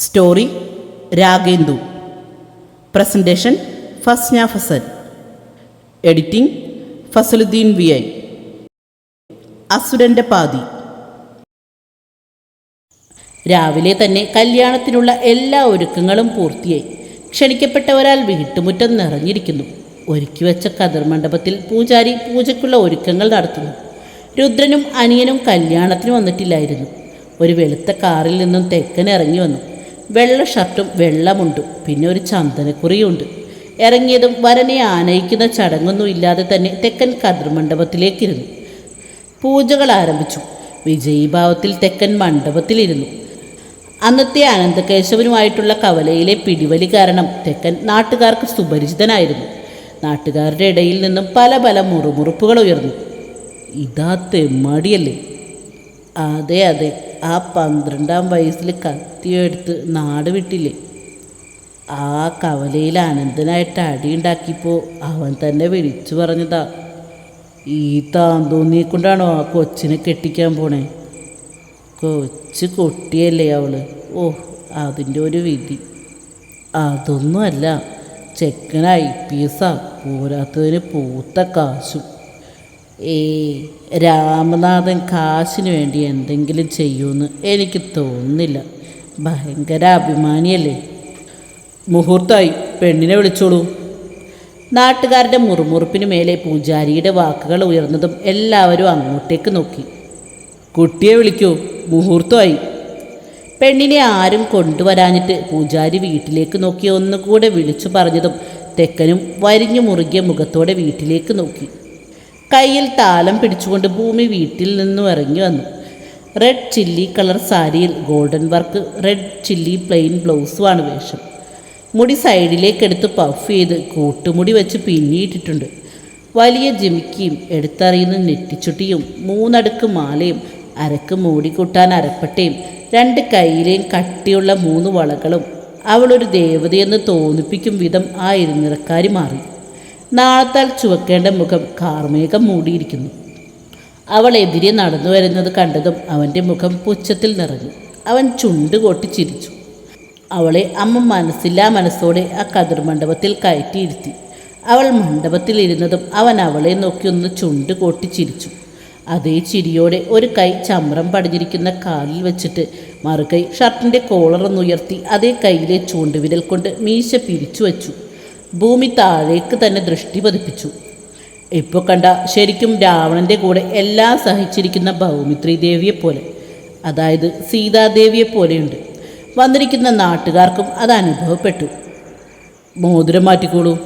Story Ragendu. Presentation Fasna Fasal. Editing Fasaluddeen V I. അസുരന്റെ പാതി. രാവിലെ തന്നെ കല്യാണത്തിനുള്ള എല്ലാ ഒരുക്കങ്ങളും പൂർത്തിയായി. ക്ഷണിക്കപ്പെട്ടവരാൽ വീട്ടുമുറ്റം നിറഞ്ഞിരിക്കുന്നു. ഒരുക്കി വെച്ച കതിർ മണ്ഡപത്തിൽ പൂജാരി പൂജയ്ക്കുള്ള ഒരുക്കങ്ങൾ നടത്തുന്നു. രുദ്രനും അനിയനും കല്യാണത്തിന് വന്നിട്ടില്ലായിരുന്നു. ഒരു വെളുത്ത കാറിൽ നിന്നും തെക്കൻ ഇറങ്ങി വന്നു. വെള്ള ഷർട്ടും വെള്ളമുണ്ടും. പിന്നെ ഒരു ചന്ദനക്കുറിയുണ്ട്. ഇറങ്ങിയതും വരനെ ആനയിക്കുന്ന ചടങ്ങൊന്നും ഇല്ലാതെ തന്നെ തെക്കൻ കതിർ മണ്ഡപത്തിലേക്കിരുന്നു പൂജകൾ ആരംഭിച്ചു. വിജയീഭാവത്തിൽ തെക്കൻ മണ്ഡപത്തിലിരുന്നു. അന്നത്തെ അനന്തകേശവനുമായിട്ടുള്ള കവലയിലെ പിടിവലി കാരണം തെക്കൻ നാട്ടുകാർക്ക് സുപരിചിതനായിരുന്നു. നാട്ടുകാരുടെ ഇടയിൽ നിന്നും പല പല മുറുമുറുപ്പുകൾ ഉയർന്നു. ഇതാ തെമ്മാടിയല്ലേ? അതെ അതെ. ആ പന്ത്രണ്ടാം വയസ്സിൽ കത്തിയെടുത്ത് നാട് വിട്ടില്ലേ? ആ കവലയിൽ അനന്തനായിട്ട് അടിയുണ്ടാക്കിയപ്പോൾ അവൻ തന്നെ വിളിച്ചു പറഞ്ഞതാ ഈ താന്തോന്നിയെ കൊണ്ടാണോ ആ കൊച്ചിനെ കെട്ടിക്കാൻ പോണേ? കൊച്ചു കൊട്ടിയല്ലേ അവൾ. ഓ അതിന്റെ ഒരു വിധി. അതൊന്നുമല്ല ചെക്കൻ ഐ പി എസ്സാ പോരാത്തതിന് പൂത്ത കാശും. ഏ രാമനാഥൻ കാശിന് വേണ്ടി എന്തെങ്കിലും ചെയ്യുമെന്ന് എനിക്ക് തോന്നുന്നില്ല. ഭയങ്കര അഭിമാനിയല്ലേ? മുഹൂർത്തമായി പെണ്ണിനെ വിളിച്ചോളൂ. നാട്ടുകാരുടെ മുറുമുറുപ്പിന് മേലെ പൂജാരിയുടെ വാക്കുകൾ ഉയർന്നതും എല്ലാവരും അങ്ങോട്ടേക്ക് നോക്കി. കുട്ടിയെ വിളിക്കൂ. മുഹൂർത്തമായി പെണ്ണിനെ ആരും കൊണ്ടുവരാഞ്ഞിട്ട് പൂജാരി വീട്ടിലേക്ക് നോക്കി. ഒന്നുകൂടെ വിളിച്ചു പറഞ്ഞതും തെക്കനും വരിഞ്ഞു മുറുകിയ മുഖത്തോടെ വീട്ടിലേക്ക് നോക്കി. കയ്യിൽ താലം പിടിച്ചുകൊണ്ട് ഭൂമി വീട്ടിൽ നിന്നും ഇറങ്ങി വന്നു. റെഡ് ചില്ലി കളർ സാരിയിൽ golden work red chilli plain ബ്ലൗസുമാണ് വേഷം. മുടി സൈഡിലേക്കെടുത്ത് പഫ് ചെയ്ത് കൂട്ടുമുടി വെച്ച് പിന്നിയിട്ടിട്ടുണ്ട്. വലിയ ജിമിക്കിയും എടുത്തറിയുന്ന നെറ്റിച്ചുട്ടിയും മൂന്നടുക്ക് മാലയും അരക്ക് മൂടിക്കൂട്ടാൻ അരപ്പട്ടയും രണ്ട് കയ്യിലെയും കട്ടിയുള്ള മൂന്ന് വളകളും അവളൊരു ദേവതയെന്ന് തോന്നിപ്പിക്കും വിധം ആ മാറി. നാളത്താൽ ചുവക്കേണ്ട മുഖം കാർമേഘം മൂടിയിരിക്കുന്നു. അവൾ എതിരെ നടന്നു വരുന്നത് കണ്ടതും അവന്റെ മുഖം പുച്ഛത്തിൽ നിറഞ്ഞു. അവൻ ചുണ്ട് കൊട്ടി ചിരിച്ചു. അവളെ അമ്മ മനസ്സില്ലാ മനസ്സോടെ ആ കതിർ മണ്ഡപത്തിൽ കയറ്റിയിരുത്തി. അവൾ മണ്ഡപത്തിലിരുന്നതും അവൻ അവളെ നോക്കി ഒന്ന് ചുണ്ട് കൊട്ടി ചിരിച്ചു. അതേ ചിരിയോടെ ഒരു കൈ ചമ്രം പടിഞ്ഞിരിക്കുന്ന കാലിൽ വെച്ചിട്ട് മറുകൈ ഷർട്ടിന്റെ കോളറൊന്നുയർത്തി അതേ കൈയിലെ ചൂണ്ടുവിരൽ കൊണ്ട് മീശ പിരിച്ചു വച്ചു. ഭൂമി താഴേക്ക് തന്നെ ദൃഷ്ടി പതിപ്പിച്ചു. ഇപ്പോൾ കണ്ട ശരിക്കും രാവണന്റെ കൂടെ എല്ലാം സഹിച്ചിരിക്കുന്ന ഭൗമിത്രി ദേവിയെ പോലെ അതായത് സീതാദേവിയെ പോലെയുണ്ട്. വന്നിരിക്കുന്ന നാട്ടുകാർക്കും അത് അനുഭവപ്പെട്ടു. മോതിരം മാറ്റിക്കോളൂ.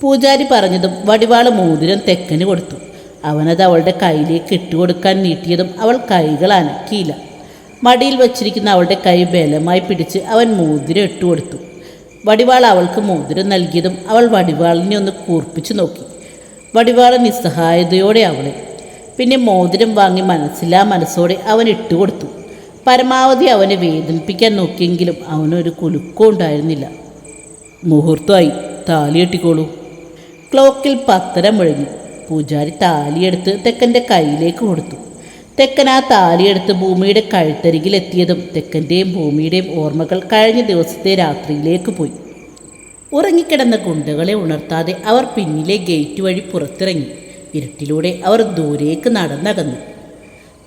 പൂജാരി പറഞ്ഞതും വടിവാൾ മോതിരം തെക്കന് കൊടുത്തു. അവനത് അവളുടെ കയ്യിലേക്ക് ഇട്ടുകൊടുക്കാൻ നീട്ടിയതും അവൾ കൈകൾ അനക്കിയില്ല. മടിയിൽ വച്ചിരിക്കുന്ന അവളുടെ കൈ ബലമായി പിടിച്ച് അവൻ മോതിരം ഇട്ടുകൊടുത്തു വടിവാൾ അവൾക്ക് മോതിരം നൽകിയതും അവൾ വടിവാളിനെ ഒന്ന് കൂർപ്പിച്ചു നോക്കി. വടിവാള നിസ്സഹായതയോടെ അവളെ പിന്നെ മോതിരം വാങ്ങി മനസ്സിലാ മനസ്സോടെ അവൻ ഇട്ടുകൊടുത്തു പരമാവധി അവനെ വേദനിപ്പിക്കാൻ നോക്കിയെങ്കിലും അവനൊരു കുലുക്കം ഉണ്ടായിരുന്നില്ല. മുഹൂർത്തമായി താലി കെട്ടിക്കോളൂ. ക്ലോക്കിൽ പത്തര മുഴങ്ങി. പൂജാരി താലിയെടുത്ത് തെക്കന്റെ കയ്യിലേക്ക് കൊടുത്തു. തെക്കൻ ആ താലിയെടുത്ത് ഭൂമിയുടെ കഴുത്തരികിലെത്തിയതും തെക്കന്റെയും ഭൂമിയുടെയും ഓർമ്മകൾ കഴിഞ്ഞ ദിവസത്തെ രാത്രിയിലേക്ക് പോയി. ഉറങ്ങിക്കിടന്ന ഗുണ്ടകളെ ഉണർത്താതെ അവർ പിന്നിലെ ഗേറ്റ് വഴി പുറത്തിറങ്ങി. ഇരുട്ടിലൂടെ അവർ ദൂരേക്ക് നടന്നകന്നു.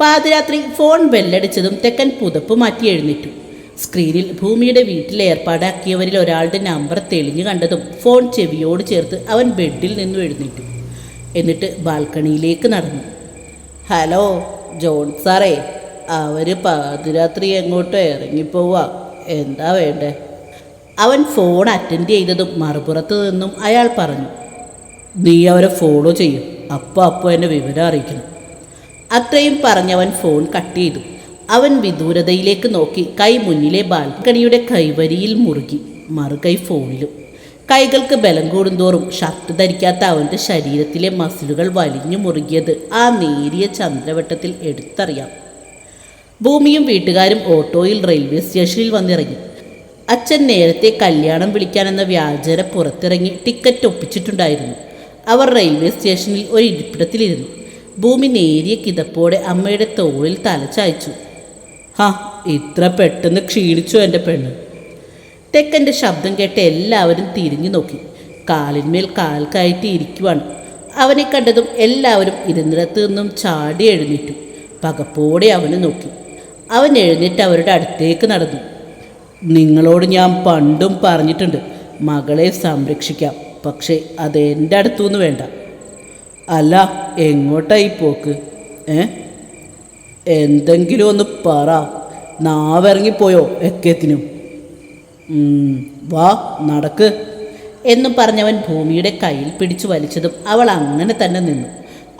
പാതിരാത്രി ഫോൺ ബെല്ലടിച്ചതും തെക്കൻ പുതപ്പ് മാറ്റി എഴുന്നേറ്റു. സ്ക്രീനിൽ ഭൂമിയുടെ വീട്ടിൽ ഏർപ്പാടാക്കിയവരിൽ ഒരാളുടെ നമ്പർ തെളിഞ്ഞു കണ്ടതും ഫോൺ ചെവിയോട് ചേർത്ത് അവൻ ബെഡിൽ നിന്നും എഴുന്നേറ്റു. എന്നിട്ട് ബാൽക്കണിയിലേക്ക് നടന്നു. ഹലോ ജോൺ സാറേ അവർ പാതിരാത്രി എങ്ങോട്ടോ ഇറങ്ങിപ്പോവാ. എന്താ വേണ്ടേ? അവൻ ഫോൺ അറ്റൻഡ് ചെയ്തതും മറുപുറത്ത് നിന്നും അയാൾ പറഞ്ഞു നീ അവരെ ഫോളോ ചെയ്യും അപ്പോൾ അപ്പോൾ എന്നെ വിവരം അറിയിക്കണം. അത്രയും പറഞ്ഞവൻ ഫോൺ കട്ട് ചെയ്തു. അവൻ വിദൂരതയിലേക്ക് നോക്കി കൈ മുന്നിലെ ബാൽക്കണിയുടെ കൈവരിയിൽ മുറുകി മറുകൈ ഫോണിലും. കൈകൾക്ക് ബലം കൂടുന്തോറും ഷർട്ട് ധരിക്കാത്ത അവന്റെ ശരീരത്തിലെ മസിലുകൾ വലിഞ്ഞു മുറുകിയത് ആ നേരിയ ചന്ദ്രവട്ടത്തിൽ എടുത്തറിയാം. ഭൂമിയും വീട്ടുകാരും ഓട്ടോയിൽ റെയിൽവേ സ്റ്റേഷനിൽ വന്നിറങ്ങി. അച്ഛൻ നേരത്തെ കല്യാണം വിളിക്കാനെന്ന വ്യാജര പുറത്തിറങ്ങി ടിക്കറ്റ് ഒപ്പിച്ചിട്ടുണ്ടായിരുന്നു. അവർ റെയിൽവേ സ്റ്റേഷനിൽ ഒരു ഇരിപ്പിടത്തിലിരുന്നു. ഭൂമി നേരിയ കിതപ്പോടെ അമ്മയുടെ തോളിൽ തലച്ചായച്ചു ഹാ ഇത്ര പെട്ടെന്ന് ക്ഷീണിച്ചു എന്റെ പെണ്ണ്. തെക്കന്റെ ശബ്ദം കേട്ട് എല്ലാവരും തിരിഞ്ഞു നോക്കി. കാലിന്മേൽ കാൽ കയറ്റി ഇരിക്കുവാണ്. അവനെ കണ്ടതും എല്ലാവരും ഇരുന്നിടത്തു നിന്നും ചാടി എഴുന്നേറ്റു. പകപ്പോടെ അവനെ നോക്കി. അവൻ എഴുന്നേറ്റ് അവരുടെ അടുത്തേക്ക് നടന്നു. നിങ്ങളോട് ഞാൻ പണ്ടും പറഞ്ഞിട്ടുണ്ട് മകളെ സംരക്ഷിക്കാം പക്ഷേ അത് എന്റെ അടുത്തുനിന്ന് വേണ്ട. അല്ല എങ്ങോട്ടായി പോക്ക്? ഏ? എന്തെങ്കിലും ഒന്ന് പറ. നാവിറങ്ങിപ്പോയോ എക്കത്തിനും? വാ നടക്ക്. എന്നും പറഞ്ഞവൻ ഭൂമിയുടെ കയ്യിൽ പിടിച്ചു വലിച്ചതും അവൾ അങ്ങനെ തന്നെ നിന്നു.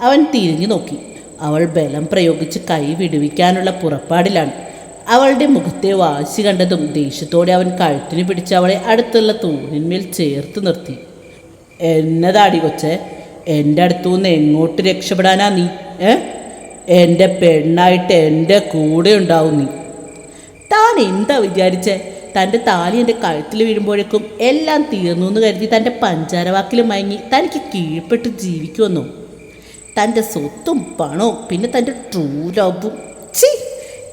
അവൻ തിരിഞ്ഞു നോക്കി. അവൾ ബലം പ്രയോഗിച്ച് കൈ വിടുവിക്കാനുള്ള പുറപ്പാടിലാണ്. അവളുടെ മുഖത്തെ വാശി കണ്ടതും ദേഷ്യത്തോടെ അവൻ കഴുത്തിന് പിടിച്ച് അവളെ അടുത്തുള്ള തൂണിന്മേൽ ചേർത്ത് നിർത്തി. എന്നതാടി കൊച്ചെ? എന്റെ അടുത്തുനിന്ന് എങ്ങോട്ട് രക്ഷപ്പെടാനാ നീ? ഏ? എന്റെ പെണ്ണായിട്ട് എന്റെ കൂടെ ഉണ്ടാവും നീ. താൻ എന്താ വിചാരിച്ചേ? തന്റെ താലി എന്റെ കഴുത്തിൽ വീഴുമ്പോഴേക്കും എല്ലാം തീർന്നു എന്ന് കരുതി തന്റെ പഞ്ചാരവാക്കിൽ മയങ്ങി തനിക്ക് കീഴ്പ്പെട്ട് ജീവിക്കുമെന്നു. തന്റെ സ്വത്തും പണവും പിന്നെ തന്റെ ട്രൂ ലവും ചി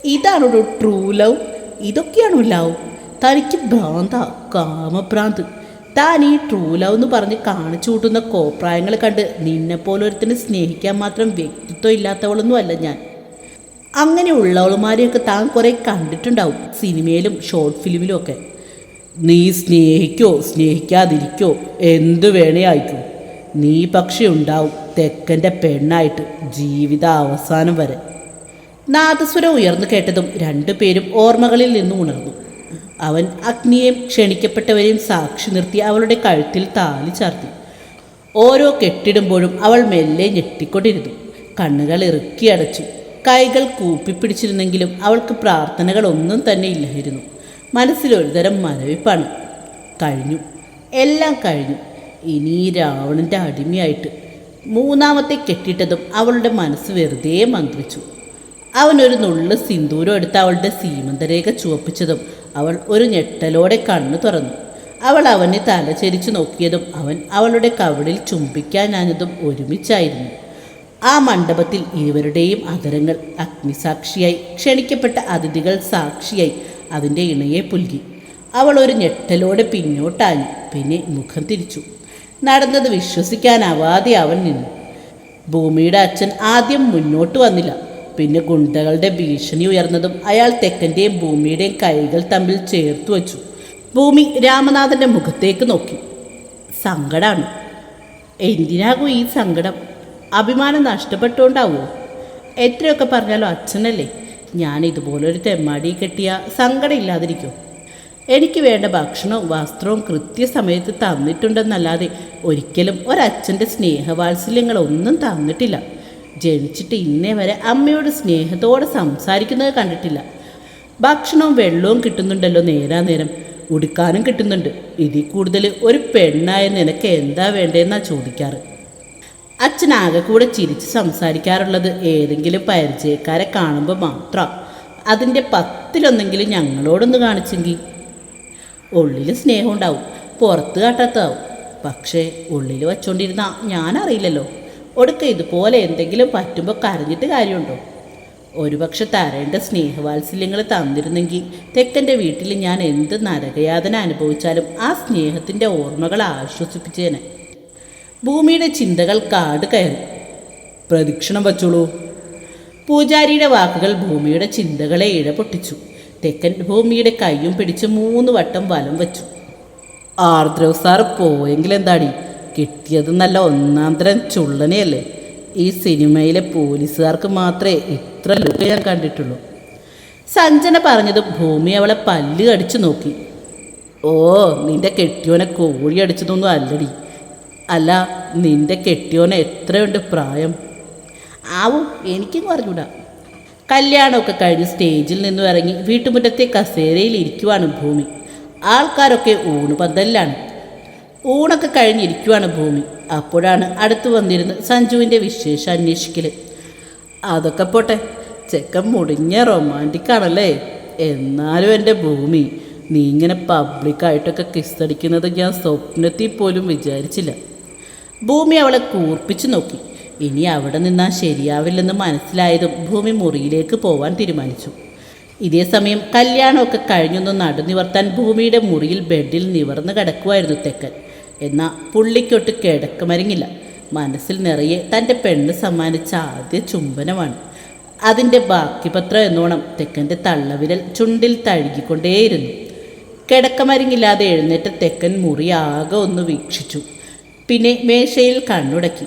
ഇതാണോ ട്രൂ ലവ് ഇതൊക്കെയാണോ ലവ് തനിക്ക് ഭ്രാന്ത കാമഭ്രാന്ത്. താൻ ഈ ട്രൂ ലവ് എന്ന് പറഞ്ഞ് കാണിച്ചു കൂട്ടുന്ന കോപ്രായങ്ങൾ കണ്ട് നിന്നെപ്പോലൊരുത്തിനെ സ്നേഹിക്കാൻ മാത്രം വ്യക്തിത്വം ഇല്ലാത്തവളൊന്നും അല്ല ഞാൻ. അങ്ങനെയുള്ളവളുമാരെയൊക്കെ താൻ കുറേ കണ്ടിട്ടുണ്ടാവും. സിനിമയിലും ഷോർട്ട് ഫിലിമിലും ഒക്കെ. നീ സ്നേഹിക്കോ സ്നേഹിക്കാതിരിക്കോ എന്തു വേണേ നീ പക്ഷെ ഉണ്ടാവും തെക്കന്റെ പെണ്ണായിട്ട് ജീവിത അവസാനം വരെ. നാദസ്വരം ഉയർന്നു കേട്ടതും രണ്ടുപേരും ഓർമ്മകളിൽ നിന്നും ഉണർന്നു. അവൻ അഗ്നിയെയും ക്ഷണിക്കപ്പെട്ടവരെയും സാക്ഷി നിർത്തി അവളുടെ കഴുത്തിൽ താലി ചാർത്തി. ഓരോ കെട്ടിടുമ്പോഴും അവൾ മെല്ലെ ഞെട്ടിക്കൊണ്ടിരുന്നു. കണ്ണുകൾ ഇറുക്കി അടച്ചു. കൈകൾ കൂപ്പിപ്പിടിച്ചിരുന്നെങ്കിലും അവൾക്ക് പ്രാർത്ഥനകളൊന്നും തന്നെ ഇല്ലായിരുന്നു. മനസ്സിലൊരുതരം മരവിപ്പാണ്. കഴിഞ്ഞു. എല്ലാം കഴിഞ്ഞു. ഇനി രാവണന്റെ അടിമയായിട്ട് മൂന്നാമത്തെ കെട്ടിട്ടതും അവളുടെ മനസ്സ് വെറുതെ മന്ത്രിച്ചു. അവനൊരു നുള്ളു സിന്ദൂരം എടുത്ത് അവളുടെ സീമന്തരേഖ ചുവപ്പിച്ചതും അവൾ ഒരു ഞെട്ടലോടെ കണ്ണു തുറന്നു. അവൾ അവനെ തലചരിച്ചു നോക്കിയതും അവൻ അവളുടെ കവിളിൽ ചുംബിക്കാനാഞ്ഞതും ഒരുമിച്ചായിരുന്നു. ആ മണ്ഡപത്തിൽ ഇരുവരുടെയും അതരങ്ങൾ അഗ്നിസാക്ഷിയായി ക്ഷണിക്കപ്പെട്ട അതിഥികൾ സാക്ഷിയായി അതിന്റെ ഇണയെ പുൽകി. അവൾ ഒരു ഞെട്ടലോടെ പിന്നോട്ടാഞ്ഞു പിന്നെ മുഖം തിരിച്ചു. നടന്നത് വിശ്വസിക്കാനാവാതെ അവൻ നിന്നു. ഭൂമിയുടെ അച്ഛൻ ആദ്യം മുന്നോട്ട് വന്നില്ല. പിന്നെ ഗുണ്ടകളുടെ ഭീഷണി ഉയർന്നതും അയാൾ തെക്കന്റെയും ഭൂമിയുടെയും കൈകൾ തമ്മിൽ ചേർത്തു വച്ചു. ഭൂമി രാമനാഥന്റെ മുഖത്തേക്ക് നോക്കി. സങ്കടമാണ് എന്തിനാകും ഈ സങ്കടം? അഭിമാനം നഷ്ടപ്പെട്ടുകൊണ്ടാവോ? എത്രയൊക്കെ പറഞ്ഞാലും അച്ഛനല്ലേ? ഞാൻ ഇതുപോലൊരു തെമ്മാടി കെട്ടിയ സങ്കടം ഇല്ലാതിരിക്കും എനിക്ക് വേണ്ട ഭക്ഷണവും വസ്ത്രവും കൃത്യസമയത്ത് തന്നിട്ടുണ്ടെന്നല്ലാതെ ഒരിക്കലും ഒരച്ഛന്റെ സ്നേഹവാത്സല്യങ്ങളൊന്നും തന്നിട്ടില്ല. ജനിച്ചിട്ട് ഇന്നേ വരെ അമ്മയോട് സ്നേഹത്തോടെ സംസാരിക്കുന്നത് കണ്ടിട്ടില്ല. ഭക്ഷണവും വെള്ളവും കിട്ടുന്നുണ്ടല്ലോ നേരാ നേരം ഉടുക്കാനും കിട്ടുന്നുണ്ട്. ഇതിൽ കൂടുതൽ ഒരു പെണ്ണായ നിനക്ക് എന്താ വേണ്ടതെന്നാണ് ചോദിക്കാറ്? അച്ഛൻ ആകെ കൂടെ ചിരിച്ച് സംസാരിക്കാറുള്ളത് ഏതെങ്കിലും പരിചയക്കാരെ കാണുമ്പോൾ മാത്രം. അതിന്റെ പത്തിലൊന്നെങ്കിലും ഞങ്ങളോടൊന്ന് കാണിച്ചെങ്കിൽ ഉള്ളിൽ സ്നേഹം ഉണ്ടാവും പുറത്ത് കാട്ടാത്തതാവും പക്ഷേ ഉള്ളിൽ വച്ചുകൊണ്ടിരുന്ന ഞാനറിയില്ലല്ലോ. ഒടുക്ക ഇതുപോലെ എന്തെങ്കിലും പറ്റുമ്പോൾ കരഞ്ഞിട്ട് കാര്യമുണ്ടോ? ഒരുപക്ഷെ തരേണ്ട സ്നേഹവാത്സല്യങ്ങൾ തന്നിരുന്നെങ്കിൽ തെക്കന്റെ വീട്ടിൽ ഞാൻ എന്ത് നരകയാതന അനുഭവിച്ചാലും ആ സ്നേഹത്തിന്റെ ഓർമ്മകൾ ആശ്വസിപ്പിച്ചേനെ. ഭൂമിയുടെ ചിന്തകൾ കാട് കയറി. പ്രദക്ഷിണം വച്ചോളൂ. പൂജാരിയുടെ വാക്കുകൾ ഭൂമിയുടെ ചിന്തകളെ ഇഴപൊട്ടിച്ചു തെക്കൻ ഭൂമിയുടെ കൈയും പിടിച്ച് മൂന്ന് വട്ടം വലം വച്ചു. ആർദ്രവ് സാർ പോയെങ്കിൽ എന്താടി? കിട്ടിയത് നല്ല ഒന്നാം തരം ചുള്ളനെയല്ലേ? ഈ സിനിമയിലെ പോലീസുകാർക്ക് മാത്രമേ ഇത്ര ലുക്ക് ഞാൻ കണ്ടിട്ടുള്ളൂ. സഞ്ജന പറഞ്ഞത് ഭൂമി അവളെ പല്ല് കടിച്ചു നോക്കി. ഓ നിന്റെ കെട്ടിയോനെ കോഴി അടിച്ചതൊന്നും അല്ലടി. അല്ല നിന്റെ കെട്ടിയോനെ എത്രയുണ്ട് പ്രായം? ആവും എനിക്കും പറഞ്ഞൂടാ കല്യാണമൊക്കെ കഴിഞ്ഞ് സ്റ്റേജിൽ നിന്നും ഇറങ്ങി വീട്ടുമുറ്റത്തെ കസേരയിൽ ഇരിക്കുവാണ് ഭൂമി. ആൾക്കാരൊക്കെ ഊണ് പന്തലിലാണ് ഊണൊക്കെ കഴിഞ്ഞിരിക്കുവാണ് ഭൂമി. അപ്പോഴാണ് അടുത്തു വന്നിരുന്ന് സഞ്ജുവിന്റെ വിശേഷം അന്വേഷിക്കൽ അതൊക്കെ പോട്ടെ ചെക്കൻ മുടിഞ്ഞ റൊമാന്റിക് ആണല്ലേ? എന്നാലും എന്റെ ഭൂമി നീ ഇങ്ങനെ പബ്ലിക്കായിട്ടൊക്കെ കിസ്സടിക്കുന്നത് ഞാൻ സ്വപ്നത്തിൽ പോലും വിചാരിച്ചില്ല. ഭൂമി അവളെ കൂർപ്പിച്ചു നോക്കി. ഇനി അവിടെ നിന്നാൽ ശരിയാവില്ലെന്ന് മനസ്സിലായതും ഭൂമി മുറിയിലേക്ക് പോവാൻ തീരുമാനിച്ചു. ഇതേ സമയം കല്യാണമൊക്കെ കഴിഞ്ഞൊന്ന് നടുനിവർത്താൻ ഭൂമിയുടെ മുറിയിൽ ബെഡിൽ നിവർന്ന് കിടക്കുമായിരുന്നു തെക്കൻ. എന്നാൽ പുള്ളിക്കൊട്ട് കിടക്കമരങ്ങില്ല. മനസ്സിൽ നിറയെ തന്റെ പെണ്ണ് സമ്മാനിച്ച ആദ്യ ചുംബനമാണ്. അതിന്റെ ബാക്കിപത്രം എന്നോണം തെക്കന്റെ തള്ളവിരൽ ചുണ്ടിൽ തഴുകിക്കൊണ്ടേയിരുന്നു. കിടക്കമരങ്ങില്ലാതെ എഴുന്നേറ്റ തെക്കൻ മുറി ആകെ ഒന്ന് വീക്ഷിച്ചു. പിന്നെ മേശയിൽ കണ്ണുടക്കി.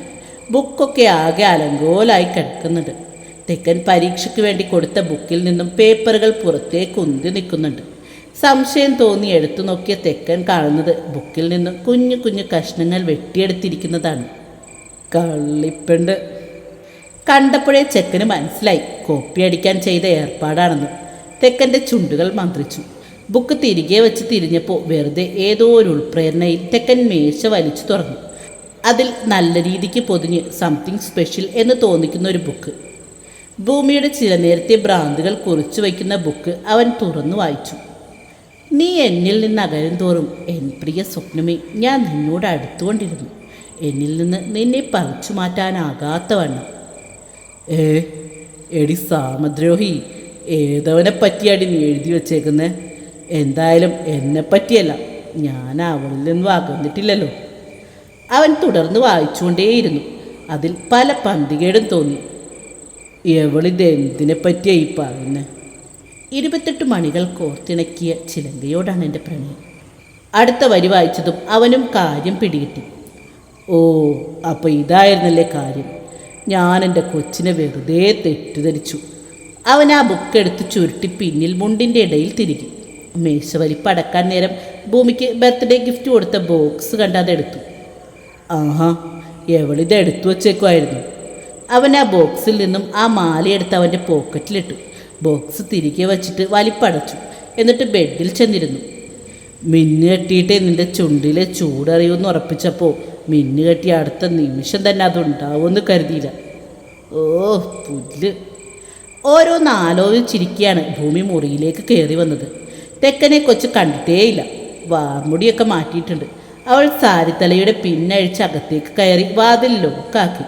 ബുക്കൊക്കെ ആകെ അലങ്കോലായി കിടക്കുന്നുണ്ട് തെക്കൻ പരീക്ഷയ്ക്ക് വേണ്ടി കൊടുത്ത ബുക്കിൽ നിന്നും പേപ്പറുകൾ പുറത്തേക്ക് ഉന്തി നിൽക്കുന്നുണ്ട്. സംശയം തോന്നി എടുത്തു നോക്കിയ തെക്കൻ കാണുന്നത് ബുക്കിൽ നിന്നും കുഞ്ഞു കുഞ്ഞു കഷ്ണങ്ങൾ വെട്ടിയെടുത്തിരിക്കുന്നതാണ്. കള്ളിപ്പുണ്ട്. കണ്ടപ്പോഴേ ചെക്കന് മനസ്സിലായി. കോപ്പി അടിക്കാൻ ചെയ്ത ഏർപ്പാടാണെന്ന്. തെക്കന്റെ ചുണ്ടുകൾ മന്ത്രിച്ചു. ബുക്ക് തിരികെ വെച്ച് തിരിഞ്ഞപ്പോൾ വെറുതെ ഏതോ ഒരു ഉൾപ്രേരണയിൽ തെക്കൻ മേശ വലിച്ചു തുറന്നു. അതിൽ നല്ല രീതിക്ക് പൊതിഞ്ഞ് സംതിങ് സ്പെഷ്യൽ എന്ന് തോന്നിക്കുന്ന ഒരു ബുക്ക് ഭൂമിയുടെ ചില നേരത്തെ ഭ്രാന്തുകൾ കുറിച്ചു വയ്ക്കുന്ന ബുക്ക് അവൻ തുറന്നു വായിച്ചു. നീ എന്നിൽ നിന്ന് അകലും തോറും എൻ പ്രിയ സ്വപ്നമേ ഞാൻ നിന്നോട് അടുത്തുകൊണ്ടിരുന്നു. എന്നിൽ നിന്ന് നിന്നെ പറിച്ചു മാറ്റാനാകാത്തവണ്ണം ഏ എടി സാമദ്രോഹി ഏതവനെ പറ്റിയാടി നീ എഴുതി വച്ചേക്കുന്നത് എന്തായാലും എന്നെ പറ്റിയല്ല. ഞാൻ അവളിൽ നിന്നും അകന്നിട്ടില്ലല്ലോ. അവൻ തുടർന്ന് വായിച്ചുകൊണ്ടേയിരുന്നു. അതിൽ പല പന്തികേടും തോന്നി. എവളിത് എന്തിനെ പറ്റിയായി ഈ പറയുന്നത് ഇരുപത്തെട്ട് മണികൾ കോർത്തിണക്കിയ ചിലങ്കയോടാണ് എന്റെ പ്രണയം. അടുത്ത വരി വായിച്ചതും അവനും കാര്യം പിടികിട്ടി. ഓ അപ്പോൾ ഇതായിരുന്നല്ലേ കാര്യം. ഞാൻ എന്റെ കൊച്ചിനെ വെറുതെ തെറ്റിദ്ധരിച്ചു. അവൻ ആ ബുക്ക് എടുത്ത് ചുരുട്ടി പിന്നിൽ മുണ്ടിന്റെ ഇടയിൽ തിരികെ. മേശവലിപ്പടക്കാൻ നേരം ഭൂമിക്ക് ബർത്ത്ഡേ ഗിഫ്റ്റ് കൊടുത്ത ബോക്സ് കണ്ട് അതെടുത്തു. ആഹാ എവളിത് എടുത്തു വച്ചേക്കുമായിരുന്നു അവൻ ആ ബോക്സിൽ നിന്നും ആ മാലയെടുത്ത് അവന്റെ പോക്കറ്റിലിട്ടു. ബോക്സ് തിരികെ വച്ചിട്ട് വലിപ്പടച്ചു. എന്നിട്ട് ബെഡിൽ ചെന്നിരുന്നു. മിന്നു കെട്ടിയിട്ട് നിന്റെ ചുണ്ടിലെ ചൂടറിയുമെന്ന് ഉറപ്പിച്ചപ്പോൾ മിന്നു കെട്ടിയ അടുത്ത നിമിഷം തന്നെ അതുണ്ടാവുമെന്ന് കരുതിയില്ല. ഓ പുല്ല്. ഓരോന്ന് ആലോചിച്ചിരിക്കുകയാണ് ഭൂമി മുറിയിലേക്ക് കയറി വന്നത്. തെക്കനെ കൊച്ച് കണ്ടിട്ടേയില്ല. വാർമുടിയൊക്കെ മാറ്റിയിട്ടുണ്ട്. അവൾ സാരിത്തലയുടെ പിന്നഴിച്ച് അകത്തേക്ക് കയറി വാതിൽ ലോക്കാക്കി.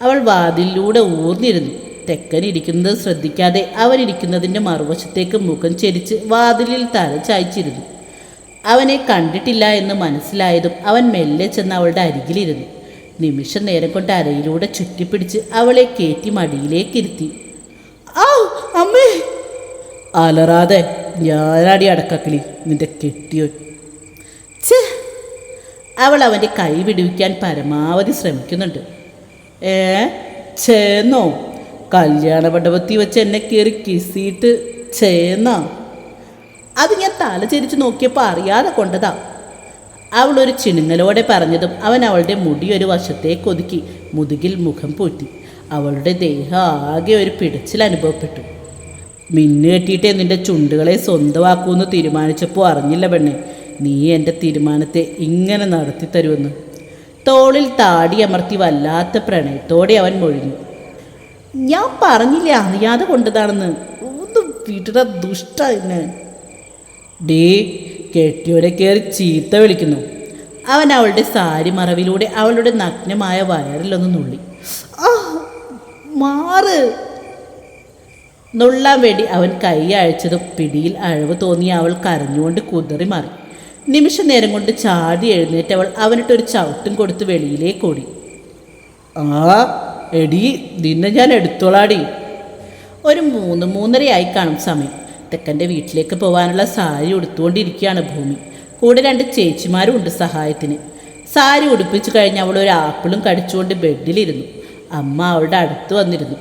അവൾ വാതിലിലൂടെ ഊർന്നിരുന്നു. തെക്കൻ ഇരിക്കുന്നത് ശ്രദ്ധിക്കാതെ അവനിരിക്കുന്നതിന്റെ മറുവശത്തേക്ക് മുഖം ചെരിച്ച് വാതിലിൽ തല ചായ്ച്ചിരുന്നു. അവനെ കണ്ടിട്ടില്ല എന്ന് മനസ്സിലായതും അവൻ മെല്ലെ ചെന്ന് അവളുടെ അരികിലിരുന്നു. നിമിഷം നേരം കൊണ്ട് അരയിലൂടെ ചുറ്റിപ്പിടിച്ച് അവളെ കയറ്റി മടിയിലേക്കിരുത്തി അമ്മേ! അലറാതെ ഞാനാടി അടക്കക്കിളി നിന്റെ കെട്ടിയോ ഛേ അവൾ അവന്റെ കൈ വിടുവിക്കാൻ പരമാവധി ശ്രമിക്കുന്നുണ്ട്. ഏ ചേന്നോ കല്യാണ മണ്ഡപത്തിൽ വെച്ച് എന്നെ കയറി കിസിയിട്ട് ചേന്നാ അത് ഞാൻ തല ചെരിച്ച് നോക്കിയപ്പോൾ അറിയാതെ കൊണ്ടതാ. അവൾ ഒരു ചിണുങ്ങലോടെ പറഞ്ഞതും അവൻ അവളുടെ മുടി ഒരു വശത്തേക്ക് ഒതുക്കി മുതുകിൽ മുഖം പൂട്ടി. അവളുടെ ദേഹം ആകെ ഒരു പിടച്ചിൽ അനുഭവപ്പെട്ടു. മിന്നു കെട്ടിയിട്ടേ നിന്റെ ചുണ്ടുകളെ സ്വന്തമാക്കുമെന്ന് തീരുമാനിച്ചപ്പോൾ അറിഞ്ഞില്ല പെണ്ണെ. നീ എന്റെ തീരുമാനത്തെ ഇങ്ങനെ നടത്തി തരുമെന്ന്. തോളിൽ താടി അമർത്തി വല്ലാത്ത പ്രണയത്തോടെ അവൻ മൊഴിഞ്ഞു. ഞാൻ പറഞ്ഞില്ല അറിയാതെ കൊണ്ടതാണെന്ന്. ഒന്ന് വീട്ടിലെ ദുഷ്ട എന്നെ. കെട്ടിയോടെ കയറി ചീത്ത വിളിക്കുന്നു. അവൻ അവളുടെ സാരി മറവിലൂടെ അവളുടെ നഗ്നമായ വയറിലൊന്ന് നുള്ളി. ആ മാറ്. നുള്ളാൻ വേണ്ടി അവൻ കൈ അയച്ചതും പിടിയിൽ അഴവ് തോന്നി അവൾ കരഞ്ഞുകൊണ്ട് കുതറി മാറി. നിമിഷ നേരം കൊണ്ട് ചാടി എഴുന്നേറ്റ് അവൾ അവനിട്ടൊരു ചവിട്ടും കൊടുത്ത് വെളിയിലേക്ക് ഓടി. ആ എടി നിന്നെ ഞാൻ എടുത്തോളാടി. ഒരു മൂന്ന് മൂന്നരയായി കാണും സമയം. തെക്കന്റെ വീട്ടിലേക്ക് പോകാനുള്ള സാരി ഉടുത്തുകൊണ്ടിരിക്കുകയാണ് ഭൂമി. കൂടെ രണ്ട് ചേച്ചിമാരും ഉണ്ട് സഹായത്തിന്. സാരി ഉടുപ്പിച്ചു കഴിഞ്ഞ് അവൾ ഒരു ആപ്പിളും കടിച്ചുകൊണ്ട് ബെഡിലിരുന്നു. അമ്മ അവളുടെ അടുത്ത് വന്നിരുന്നു.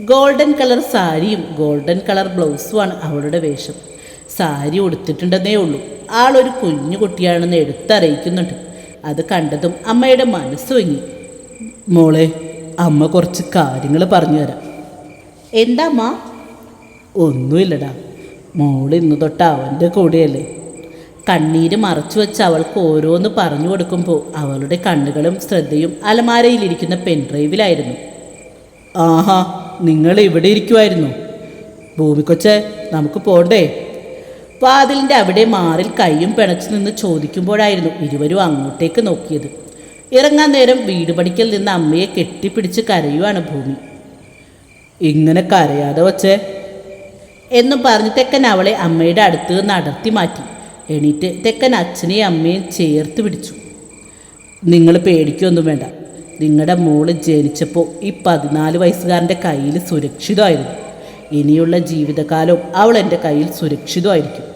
ഗോൾഡൻ കളർ സാരിയും ഗോൾഡൻ കളർ ബ്ലൗസുമാണ് അവളുടെ വേഷം. സാരി ഉടുത്തിട്ടുണ്ടെന്നേ ഉള്ളൂ. ആളൊരു കുഞ്ഞു കുട്ടിയാണെന്ന് എടുത്തറിയിക്കുന്നുണ്ട്. അത് കണ്ടതും അമ്മയുടെ മനസ്സ് വങ്ങി. മോളെ അമ്മ കുറച്ച് കാര്യങ്ങൾ പറഞ്ഞു തരാം. എന്താ അമ്മ? ഒന്നുമില്ലടാ. മോൾ ഇന്ന് തൊട്ട് അവന്റെ കൂടെയല്ലേ. കണ്ണീര് മറച്ചു വെച്ച് അവൾക്ക് ഓരോന്ന് പറഞ്ഞു കൊടുക്കുമ്പോൾ അവളുടെ കണ്ണുകളും ശ്രദ്ധയും അലമാരയിലിരിക്കുന്ന പെൻഡ്രൈവിലായിരുന്നു. ആഹാ നിങ്ങൾ ഇവിടെ ഇരിക്കുമായിരുന്നു ഭൂമിക്കൊച്ചെ നമുക്ക് പോണ്ടേ? വാതിലിന്റെ അവിടെ മാറിൽ കൈയും പിണച്ചു നിന്ന് ചോദിക്കുമ്പോഴായിരുന്നു ഇരുവരും അങ്ങോട്ടേക്ക് നോക്കിയത്. ഇറങ്ങാൻ നേരം വീട് പടിക്കൽ നിന്ന് അമ്മയെ കെട്ടിപ്പിടിച്ച് കരയുവാണ് ഭൂമി. ഇങ്ങനെ കരയാതെ വച്ചേ. എന്നും പറഞ്ഞ് തെക്കൻ അവളെ അമ്മയുടെ അടുത്ത് നിന്ന് അടർത്തി മാറ്റി. എണീറ്റ് തെക്കൻ അച്ഛനെയും അമ്മയും ചേർത്ത് പിടിച്ചു. നിങ്ങൾ പേടിക്കൊന്നും വേണ്ട. നിങ്ങളുടെ മോൾ ജനിച്ചപ്പോൾ ഈ പതിനാല് വയസ്സുകാരന്റെ കയ്യിൽ സുരക്ഷിതമായിരുന്നു. ഇനിയുള്ള ജീവിതകാലവും അവൾ എന്റെ കയ്യിൽ സുരക്ഷിതമായിരിക്കും.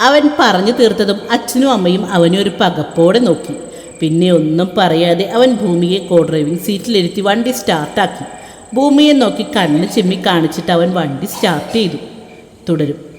അവൻ പറഞ്ഞു തീർത്തതും അച്ഛനും അമ്മയും അവനെ ഒരു പകപ്പോടെ നോക്കി. പിന്നെ ഒന്നും പറയാതെ അവൻ ഭൂമിയെ കോ ഡ്രൈവിംഗ് സീറ്റിലിരുത്തി വണ്ടി സ്റ്റാർട്ടാക്കി ഭൂമിയെ നോക്കി കണ്ണ് ചിമ്മി കാണിച്ചിട്ട് അവൻ വണ്ടി സ്റ്റാർട്ട് ചെയ്തു. തുടരും.